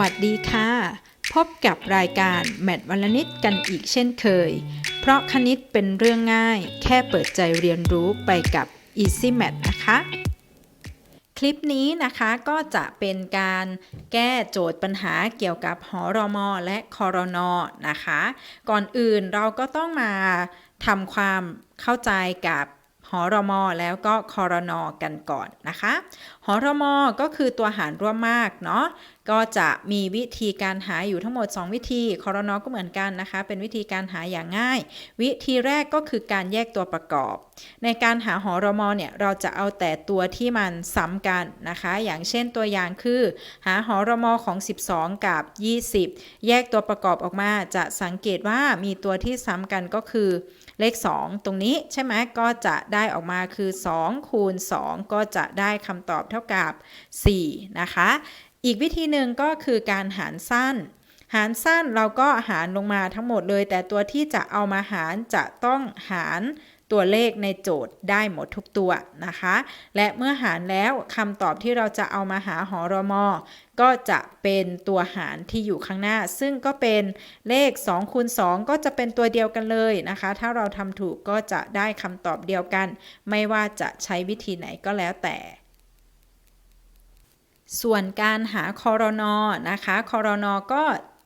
วัสดีค่ะ พบกับรายการแมทวันละนิดกันอีกเช่นเคย เพราะคณิตเป็นเรื่องง่าย แค่เปิดใจเรียนรู้ไปกับ Easy Math นะคะ คลิปนี้นะคะก็จะเป็นการแก้โจทย์ปัญหาเกี่ยวกับหอรอมอและคอรนอนะคะ ก่อนอื่นเราก็ต้องมาทำความเข้าใจกับ หอรมอแล้วก็คอรนอกันก่อนนะคะหอรมอก็คือตัวหารร่วมมากเนาะก็จะมีวิธีการหาอยู่ทั้งหมด 2 วิธีคอรนอก็เหมือนกันนะคะ เป็นวิธีการหาอย่างง่าย วิธีแรกก็คือการแยกตัวประกอบ ในการหาหอรมอเนี่ยเราจะเอาแต่ตัวที่มันซ้ำกันนะคะ อย่างเช่นตัวอย่างคือ หาหอรมอของ 12 กับ 20 แยกตัวประกอบออกมาจะสังเกตว่ามีตัวที่ซ้ำกันก็คือ เลข 2 ตรงนี้ใช่ไหมก็จะได้ออกมาคือ 2 คูณ 2 ก็จะได้คำตอบเท่ากับ 4 นะคะ อีกวิธีหนึ่งก็คือการหารสั้นหารสั้นเราก็หารลงมาทั้งหมดเลย แต่ตัวที่จะเอามาหารจะต้องหาร ตัวเลขในโจทย์ได้หมดทุกตัวนะคะ และเมื่อหารแล้วคำตอบที่เราจะเอามาหาหอรมอก็จะเป็นตัวหารที่อยู่ข้างหน้า ซึ่งก็เป็นเลข2คูณ2ก็จะเป็นตัวเดียวกันเลยนะคะ ถ้าเราทำถูกก็จะได้คำตอบเดียวกัน ไม่ว่าจะใช้วิธีไหนก็แล้วแต่ส่วนการหาคอรนอนะคะคอรนอก็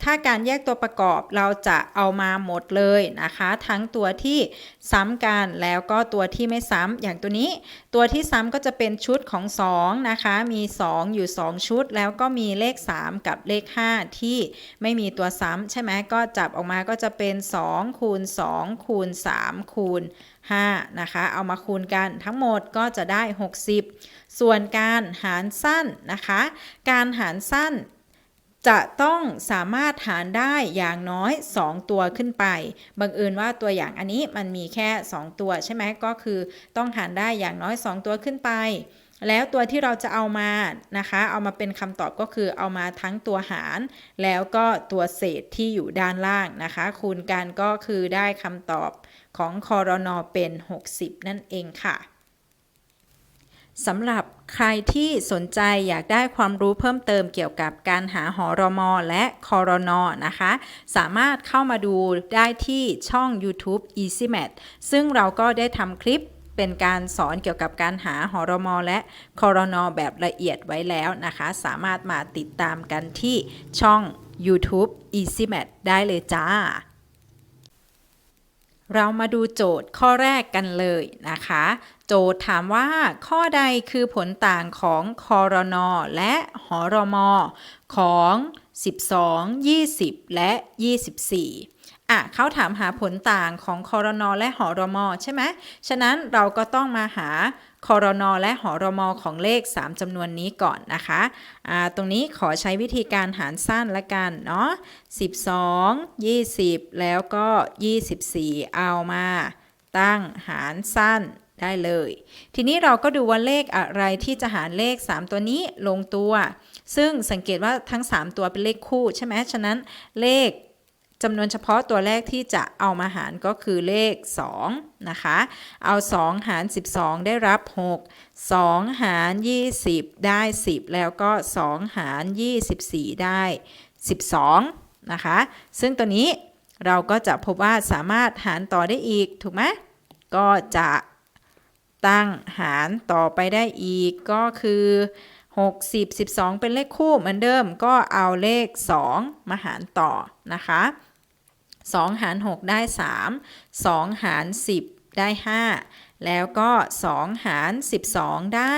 ถ้าการแยกตัวประกอบเราจะเอามาหมดเลยนะคะ ทั้งตัวที่ซ้ำกันแล้วก็ตัวที่ไม่ซ้ำอย่างตัวนี้ ตัวที่ซ้ำก็จะเป็นชุดของ 2 นะคะ มี 2 อยู่ 2 ชุด แล้วก็มีเลข 3 กับเลข 5 ที่ไม่มีตัวซ้ำใช่ไหมก็จับออกมาก็จะเป็น 2 คูณ 2 คูณ 3 คูณ5นะคะ เอามาคูณกันทั้งหมดก็จะได้ 60 ส่วนการหารสั้นนะคะ การหารสั้น จะต้องสามารถหารได้อย่างน้อย 2 ตัวขึ้นไป บังเอิญว่าตัวอย่างอันนี้มันมีแค่ 2 ตัวใช่ไหมก็คือต้องหารได้อย่างน้อย 2 ตัวขึ้นไป แล้วตัวที่เราจะเอามานะคะ เอามาเป็นคำตอบก็คือเอามาทั้งตัวหาร แล้วก็ตัวเศษที่อยู่ด้านล่างนะคะ คูณกันก็คือได้คำตอบของคอรนอเป็น 60 นั่นเองค่ะ สำหรับใครที่สนใจอยากได้ความรู้เพิ่มเติมเกี่ยวกับการหาหอรมอและคอรนอนะคะ สามารถเข้ามาดูได้ที่ช่อง YouTube Easy Math ซึ่งเราก็ได้ทำคลิปเป็นการสอนเกี่ยวกับการหาหอรมอและคอรนอแบบละเอียดไว้แล้วนะคะ สามารถมาติดตามกันที่ช่อง YouTube Easy Math ได้เลยจ้า เรามาดูโจทย์ข้อแรกกันเลยนะคะ โจทย์ถามว่าข้อใดคือผลต่างของคอรนอและหอรมอของ 12 20 และ 24 อะเขาถามหาผลต่างของคอรนอและหอรมอใช่ไหมฉะนั้นเราก็ต้องมาหาคอรนอและหอรมอของเลข 3จำนวนนี้ก่อนนะคะอ่าตรงนี้ขอใช้วิธีการหารสั้นละกันเนาะ12 20 แล้วก็ 24 เอามาตั้งหารสั้นได้เลย ทีนี้เราก็ดูว่าเลขอะไรที่จะหารเลข 3 ตัวนี้ลงตัว ซึ่งสังเกตว่าทั้ง 3 ตัวเป็นเลขคู่ใช่ไหมฉะนั้นเลข จำนวนเฉพาะตัวแรกที่จะเอามาหารก็คือเลข 2 นะคะ เอา 2 หาร 12 ได้รับ 6 2 หาร 20 ได้ 10 แล้วก็ 2 หาร 24 ได้ 12 นะคะ ซึ่งตัวนี้เราก็จะพบว่าสามารถหารต่อได้อีก ถูกไหม ก็จะตั้งหารต่อไปได้อีกก็คือ 60 12 เป็นเลขคู่เหมือนเดิมก็เอาเลข 2 มาหารต่อนะคะ 2 หาร 6 ได้ 3 2 หาร 10 ได้ 5 แล้วก็ 2 หาร 12 ได้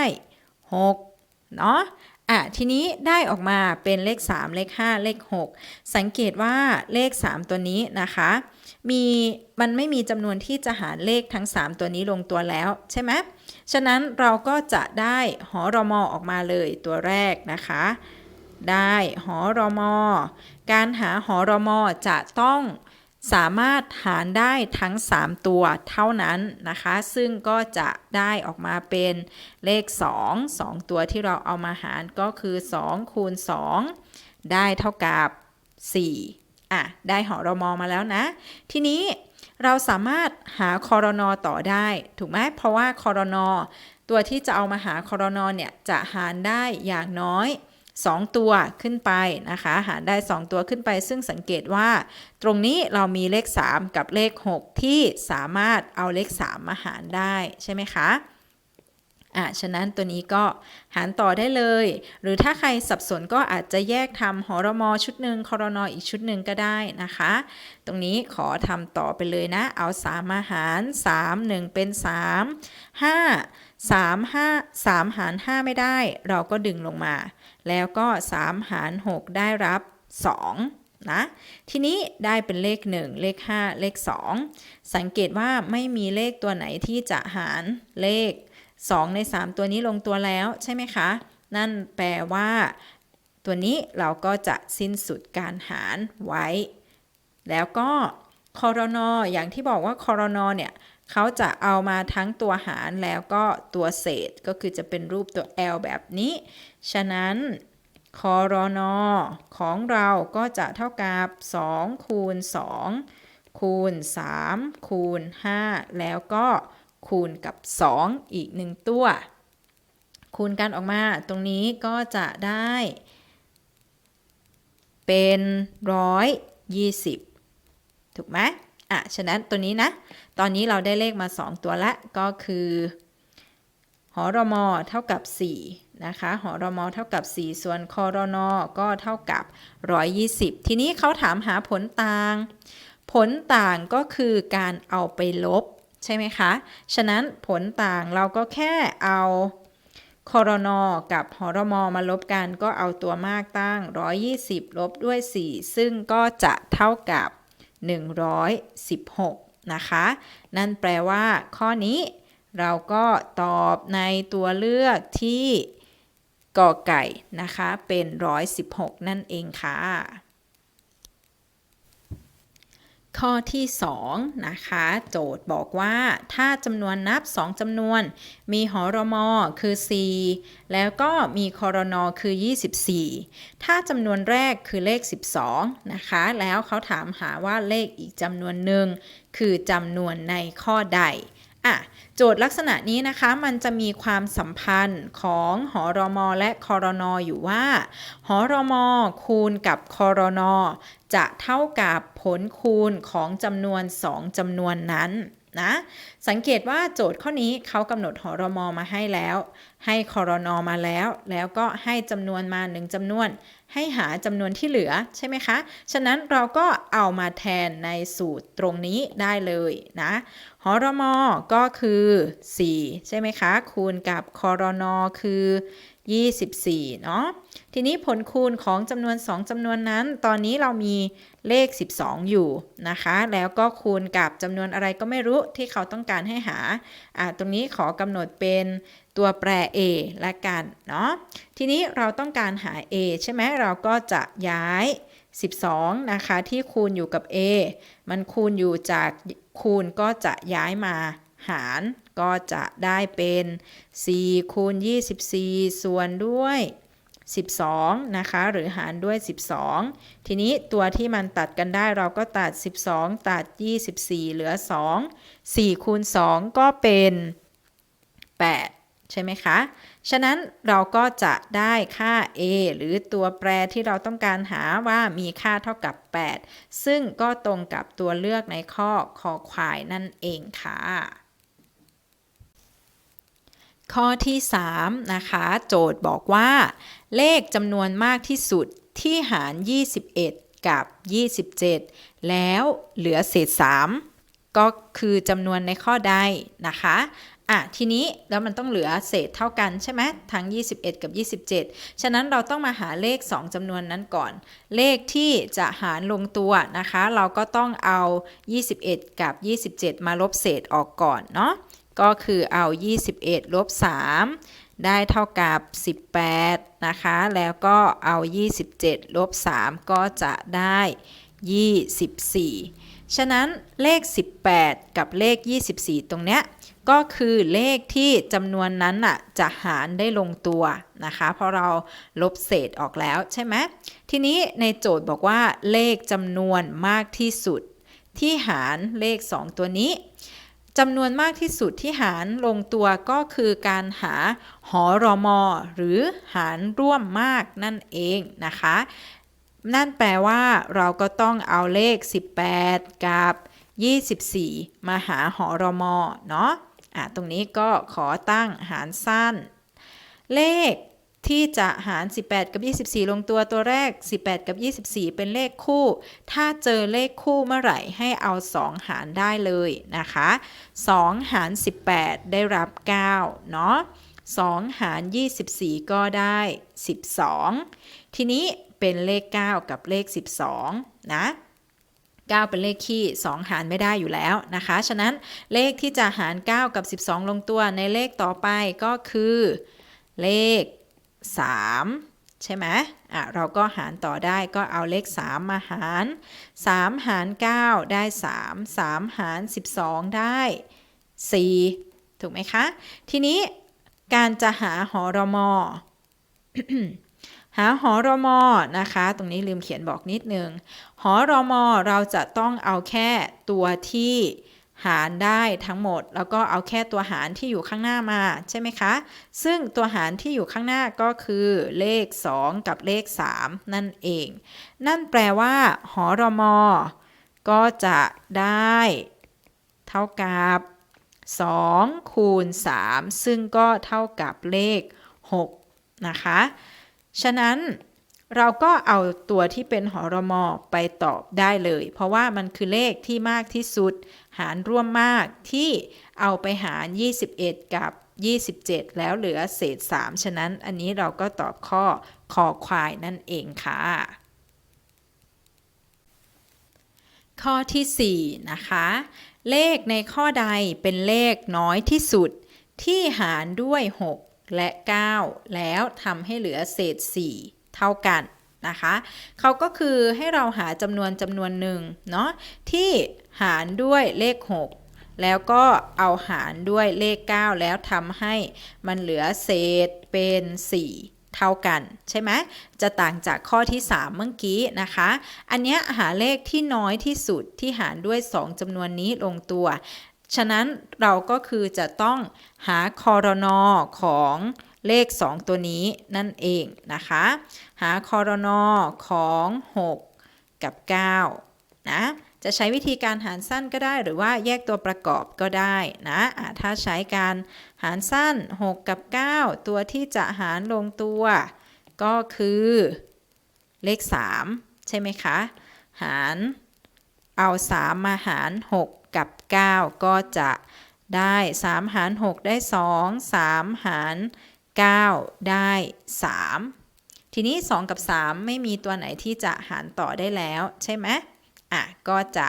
6 เนาะอะทีนี้ได้ออกมาเป็นเลข 3 เลข 5 เลข 6 สังเกตว่าเลข 3 ตัวนี้นะคะ มีมันไม่มีจำนวนที่จะหารเลขทั้ง 3 ตัวนี้ลงตัวแล้วใช่ไหมฉะนั้นเราก็จะได้หอรมอออกมาเลยตัวแรกนะคะ ได้หอรมอ การหาหอรมอจะต้อง สามารถหารได้ทั้ง 3 ตัวเท่านั้นนะคะ ซึ่งก็จะได้ออกมาเป็นเลข 2 2 ตัวที่เราเอามาหารก็คือ 2 คูณ 2 ได้เท่ากับ 4 อะ ได้หอรมอมาแล้วนะ ทีนี้เราสามารถหาคอรนอต่อได้ ถูกไหมเพราะว่าคอรนอตัวที่จะเอามาหาคอรนอเนี่ยจะหารได้อย่างน้อย 2 ตัวขึ้นไปนะคะ หารได้ 2 ตัวขึ้นไป ซึ่งสังเกตว่า ตรงนี้เรามีเลข 3 กับเลข 6 ที่สามารถเอาเลข 3 มาหารได้ใช่ไหมคะ อะฉะนั้นตัวนี้ก็หารต่อได้เลย หรือถ้าใครสับสนก็อาจจะแยกทำหอรมอชุดหนึ่งคอรนออีกชุดหนึ่งก็ได้นะคะ ตรงนี้ขอทำต่อไปเลยนะ เอา 3 มาหาร 3 1 เป็น 3 5 3 5 3 หาร 5 ไม่ได้ เราก็ดึงลงมา แล้วก็ 3 หาร 6 ได้รับ 2 นะ ทีนี้ได้เป็นเลข 1 เลข 5 เลข 2 สังเกตว่าไม่มีเลขตัวไหนที่จะหารเลข 2 ใน 3 ตัวนี้ลงตัวแล้วใช่ไหมคะ นั่นแปลว่า ตัวนี้เราก็จะสิ้นสุดการหารไว้ แล้วก็คอรนออย่างที่บอกว่าคอรนอเนี่ยเขาจะเอามาทั้งตัวหารแล้วก็ตัวเศษก็คือจะเป็นรูปตัว L แบบนี้ ฉะนั้นคอรนอของเราก็จะเท่ากับ 2 คูณ 2 คูณ 3 คูณ 5 แล้วก็ คูณกับ 2 อีก 1 ตัว คูณกันออกมาตรงนี้ก็จะได้ เป็นร้อยยี่สิบถูกไหมอะ ฉะนั้นตัวนี้นะ ตอนนี้เราได้เลขมา 2 ตัวละก็คือหอรมอเท่ากับ 4 นะคะหอรมอเท่ากับ 4 ส่วนคอรนอก็เท่ากับ 120 ทีนี้เขาถามหาผลต่าง ผลต่างก็คือการเอาไปลบ ช่ไหมคะ ฉะนั้นผลต่างเราก็แค่เอาคอรนอกับหอรมอมาลบกันก็เอาตัวมากตั้ง 120 ลบด้วย 4 ซึ่งก็จะเท่ากับ 116 นะคะ นั่นแปลว่า ข้อนี้เราก็ตอบในตัวเลือกที่กอไก่นะคะ เป็น 116 นั่นเองค่ะ ข้อที่ 2 นะคะ โจทย์บอกว่าถ้าจำนวนนับ 2จำนวน มีหอรมอคือ 4 แล้วก็มีคอรนอคือ 24 ถ้าจำนวนแรกคือเลข 12 นะคะ แล้วเขาถามหาว่าเลขอีกจำนวนหนึ่งคือจำนวนในข้อใดอะ โจทย์ลักษณะนี้นะคะมันจะมีความสัมพันธ์ของหอรมอและคอรนออยู่ว่า หอรมอคูณกับคอรนอจะเท่ากับผลคูณของจำนวน 2จำนวนนั้น นะสังเกตว่าโจทย์ข้อนี้เขากำหนดหอรมอมาให้แล้ว ให้คอรนอมาแล้ว แล้วก็ให้จำนวนมาหนึ่งจำนวน ให้หาจำนวนที่เหลือใช่ไหมคะ ฉะนั้นเราก็เอามาแทนในสูตรตรงนี้ได้เลยนะหอรมอก็คือ 4 ใช่ไหมคะ คูณกับคอรนอคือ 24 เนาะทีนี้ผลคูณของจำนวน 2จำนวนนั้น ตอนนี้เรามีเลข 12 อยู่นะคะ แล้วก็คูณกับจำนวนอะไรก็ไม่รู้ที่เขาต้องการให้หาอ่าตรงนี้ขอกำหนดเป็นตัวแปร a ละกันเนาะทีนี้เราต้องการหา a ใช่ไหมเราก็จะย้าย 12 นะคะ ที่คูณอยู่กับ a มันคูณอยู่จากคูณก็จะย้ายมา หารก็จะได้เป็น 4 คูณ 24 ส่วนด้วย 12 นะคะ หรือหารด้วย 12 ทีนี้ตัวที่มันตัดกันได้เราก็ตัด 12 ตัด 24 เหลือ 2 4 คูณ 2 ก็เป็น 8 ใช่ไหมคะ ฉะนั้นเราก็จะได้ค่า a หรือตัวแปรที่เราต้องการหาว่ามีค่าเท่ากับ 8 ซึ่งก็ตรงกับตัวเลือกในข้อคอควายนั่นเองค่ะ ข้อที่3นะคะโจทย์บอกว่า เลขจำนวนมากที่สุดที่หาร 21 กับ 27 แล้วเหลือเศษ 3 ก็คือจำนวนในข้อใดนะคะอะทีนี้แล้วมันต้องเหลือเศษเท่ากันใช่ไหมทั้ง 21 กับ 27 ฉะนั้นเราต้องมาหาเลข 2จำนวนนั้นก่อน เลขที่จะหารลงตัวนะคะ เราก็ต้องเอา 21 กับ 27 มาลบเศษออกก่อนเนาะ ก็คือเอา 21 ลบ 3 ได้เท่ากับ 18 นะคะ แล้วก็เอา 27 ลบ 3 ก็จะได้ 24 ฉะนั้นเลข 18 กับเลข 24 ตรงเนี้ยก็คือเลขที่จำนวนนั้นน่ะจะหารได้ลงตัวนะคะ เพราะเราลบเศษออกแล้วใช่ไหมทีนี้ในโจทย์บอกว่าเลขจำนวนมากที่สุด ที่หารเลข 2 ตัวนี้ จำนวนมากที่สุดที่หารลงตัวก็คือการหาหอรอมอหรือหารร่วมมากนั่นเองนะคะ นั่นแปลว่าเราก็ต้องเอาเลข 18 กับ 24 มาหาหอรอมอเนาะะตรงนี้ก็ขอตั้งหารสั้น เลข ที่จะหาร 18 กับ 24 ลงตัวตัวแรก 18 กับ 24 เป็นเลขคู่ ถ้าเจอเลขคู่เมื่อไหร่ให้เอา 2 หารได้เลยนะคะ 2 หาร 18 ได้รับ 9 เนาะ2 หาร 24 ก็ได้ 12 ทีนี้เป็นเลข 9 กับเลข 12 นะ9 เป็นเลขคี่ 2 หารไม่ได้อยู่แล้วนะคะ ฉะนั้นเลขที่จะหาร 9 กับ 12 ลงตัวในเลขต่อไปก็คือ เลข 3 ใช่ไหมอะเราก็หารต่อได้ก็เอาเลข 3 มาหาร 3 หาร 9 ได้ 3 3 หาร 12 ได้ 4 ถูกไหมคะ ทีนี้การจะหาหอรมอหาหอรมอนะคะ ตรงนี้ลืมเขียนบอกนิดนึง หอรมอเราจะต้องเอาแค่ตัวที่ หารได้ทั้งหมด แล้วก็เอาแค่ตัวหารที่อยู่ข้างหน้ามาใช่ไหมคะ ซึ่งตัวหารที่อยู่ข้างหน้าก็คือเลข 2 กับเลข 3 นั่นเอง นั่นแปลว่า หอรมอ ก็จะได้ เท่ากับ2คูณ3ซึ่งก็เท่ากับเลข 6 นะคะ ฉะนั้น เราก็เอาตัวที่เป็นหอรมอไปตอบได้เลย เพราะว่ามันคือเลขที่มากที่สุด หารร่วมมากที่เอาไปหาร 21 กับ 27 แล้วเหลือเศษ 3 ฉะนั้นอันนี้เราก็ตอบข้อคอควายนั่นเองค่ะ ข้อที่ 4 นะคะ เลขในข้อใดเป็นเลขน้อยที่สุด ที่หารด้วย 6 และ 9 แล้วทำให้เหลือเศษ 4 เท่ากันนะคะเขาก็คือให้เราหาจำนวนจำนวนหนึ่งเนาะที่หารด้วยเลข 6 แล้วก็เอาหารด้วยเลข 9 แล้วทำให้มันเหลือเศษเป็น 4เท่ากันใช่ไหมจะต่างจากข้อที่ 3 เมื่อกี้นะคะ อันนี้หาเลขที่น้อยที่สุดที่หารด้วย 2จำนวนนี้ลงตัว ฉะนั้นเราก็คือจะต้องหาคอรนอของ เลข 2 ตัวนี้นั่นเองนะคะ หาคอรนอของ 6 กับ 9 นะ จะใช้วิธีการหารสั้นก็ได้หรือว่าแยกตัวประกอบก็ได้นะะถ้าใช้การหารสั้น 6 กับ 9 ตัวที่จะหารลงตัว ก็คือเลข 3 ใช่ไหมคะ หารเอา 3 มาหาร 6 กับ 9 ก็จะได้ 3 หาร 6 ได้ 2 3 หาร 9 ได้ 3 ทีนี้ 2 กับ 3 ไม่มีตัวไหนที่จะหารต่อได้แล้วใช่ไหมอะก็จะ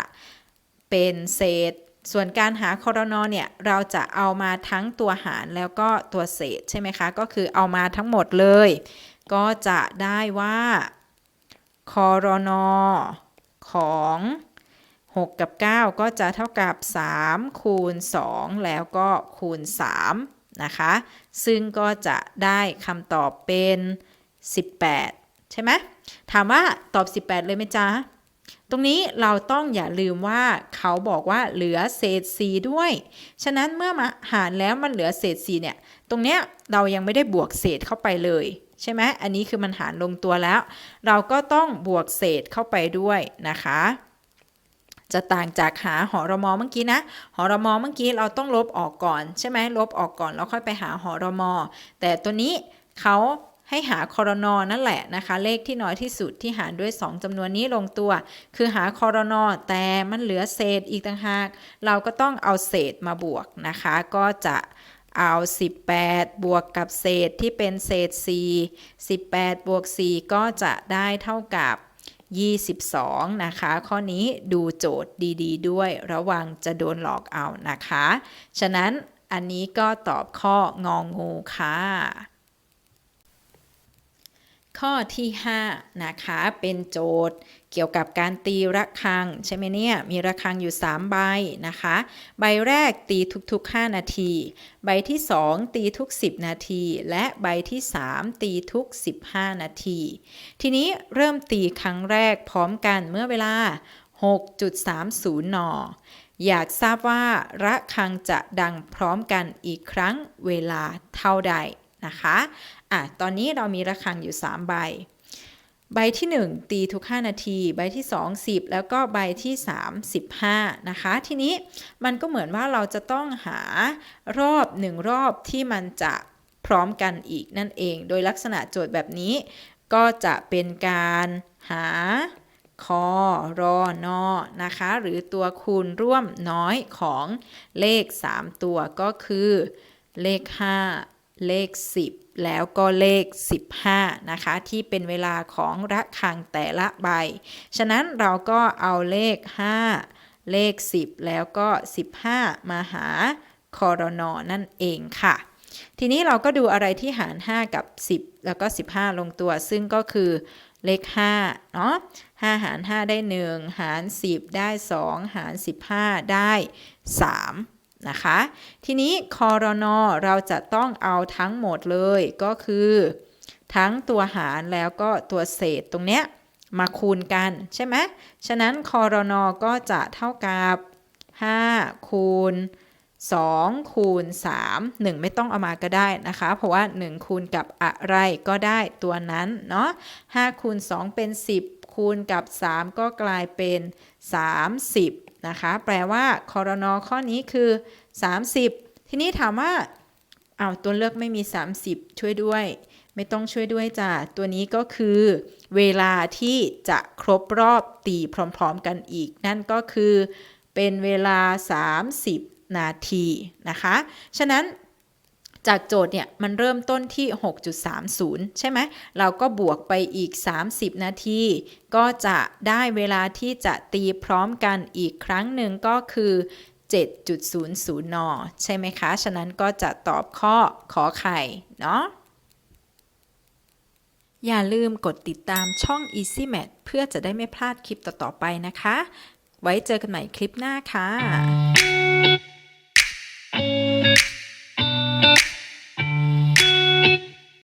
เป็นเศษ ส่วนการหาคอรนอเนี่ย เราจะเอามาทั้งตัวหารแล้วก็ตัวเศษใช่ไหมคะ ก็คือเอามาทั้งหมดเลย ก็จะได้ว่าคอรนอของ 6 กับ 9 ก็จะเท่ากับ 3 คูณ 2 แล้วก็คูณ 3 นะคะ ซึ่งก็จะได้คำตอบเป็น 18 ใช่ไหมถามว่าตอบ 18 เลยไหมจ๊ะ ตรงนี้เราต้องอย่าลืมว่าเขาบอกว่าเหลือเศษ4ด้วย ฉะนั้นเมื่อมาหารแล้วมันเหลือเศษ4เนี่ย ตรงเนี้ยเรายังไม่ได้บวกเศษเข้าไปเลยใช่ไหมอันนี้คือมันหารลงตัวแล้ว เราก็ต้องบวกเศษเข้าไปด้วยนะคะ จะต่างจากหาหอรมอเมื่อกี้นะหอรมอเมื่อกี้เราต้องลบออกก่อนใช่ไหมลบออกก่อนแล้วค่อยไปหาหอรมอ แต่ตัวนี้เขาให้หาคอรนอนั่นแหละนะคะ เลขที่น้อยที่สุดที่หารด้วย 2จำนวนนี้ลงตัว คือหาคอรนอแต่มันเหลือเศษอีกต่างหาก เราก็ต้องเอาเศษมาบวกนะคะ ก็จะเอา 18 บวกกับเศษที่เป็นเศษ 4 18 บวก 4 ก็จะได้เท่ากับ 22 นะคะ ข้อนี้ดูโจทย์ดีๆด้วยระวังจะโดนหลอกเอานะคะ ฉะนั้นอันนี้ก็ตอบข้ององงูค่ะ ข้อที่ 5 นะคะเป็นโจทย์เกี่ยวกับการตีระฆัง ใช่ไหมเนี่ย มีระฆังอยู่ 3 ใบนะคะ ใบแรกตีทุก ๆ 5 นาที ใบที่ 2 ตีทุก 10 นาที และใบที่ 3 ตีทุก 15 นาที ทีนี้เริ่มตีครั้งแรกพร้อมกันเมื่อเวลา 6.30 นอยากทราบว่าระฆังจะดังพร้อมกันอีกครั้งเวลาเท่าใดนะคะ อะตอนนี้เรามีระฆังอยู่ 3 ใบ ใบที่ 1 ตีทุก 5 นาที ใบที่ 2 10 แล้วก็ใบที่ 3 15 นะคะ ทีนี้มันก็เหมือนว่าเราจะต้องหารอบ 1 รอบที่มันจะพร้อมกันอีกนั่นเอง โดยลักษณะโจทย์แบบนี้ ก็จะเป็นการหาคอรอนอนะคะ หรือตัวคูณร่วมน้อยของเลข 3 ตัวก็คือเลข 5 เลข 10 แล้วก็เลข 15 นะคะ ที่เป็นเวลาของระฆังแต่ละใบ ฉะนั้นเราก็เอาเลข 5 เลข 10 แล้วก็ 15 มาหาคอรนอนั่นเองค่ะ ทีนี้เราก็ดูอะไรที่หาร 5 กับ 10 แล้วก็ 15 ลงตัว ซึ่งก็คือเลข5เนาะ5หาร 5 ได้ 1 หาร 10 ได้ 2 หาร 15 ได้ 3 นะคะ ทีนี้คอรนอเราจะต้องเอาทั้งหมดเลยก็คือ ทั้งตัวหารแล้วก็ตัวเศษตรงเนี้ยมาคูณกันใช่ไหมฉะนั้นคอรนอก็จะเท่ากับ 5 คูณ 2 คูณ 3 1 ไม่ต้องเอามาก็ได้นะคะ เพราะว่า 1 คูณกับอะไรก็ได้ตัวนั้นเนาะ5คูณ 2 เป็น 10 คูณกับ 3 ก็กลายเป็น 30 นะคะ แปลว่าคอรนอข้อนี้คือ 30 ทีนี้ถามว่าเอาตัวเลือกไม่มี 30 ช่วยด้วย ไม่ต้องช่วยด้วยจ้ะตัวนี้ก็คือ เวลาที่จะครบรอบตีพร้อม ๆ กันอีก นั่นก็คือเป็นเวลา 30 นาทีนะคะ ฉะนั้น จากโจทย์เนี่ยมันเริ่มต้นที่ 6.30 ใช่ไหม เราก็บวกไปอีก 30 นาที ก็จะได้เวลาที่จะตีพร้อมกันอีกครั้งหนึ่งก็คือ 7.00 น ใช่ไหมคะ ฉะนั้นก็จะตอบข้อขอไข่ เนาะอย่าลืมกดติดตามช่อง Easy Math เพื่อจะได้ไม่พลาดคลิปต่อ ๆ ไปนะคะ ไว้เจอกันใหม่คลิปหน้าค่ะ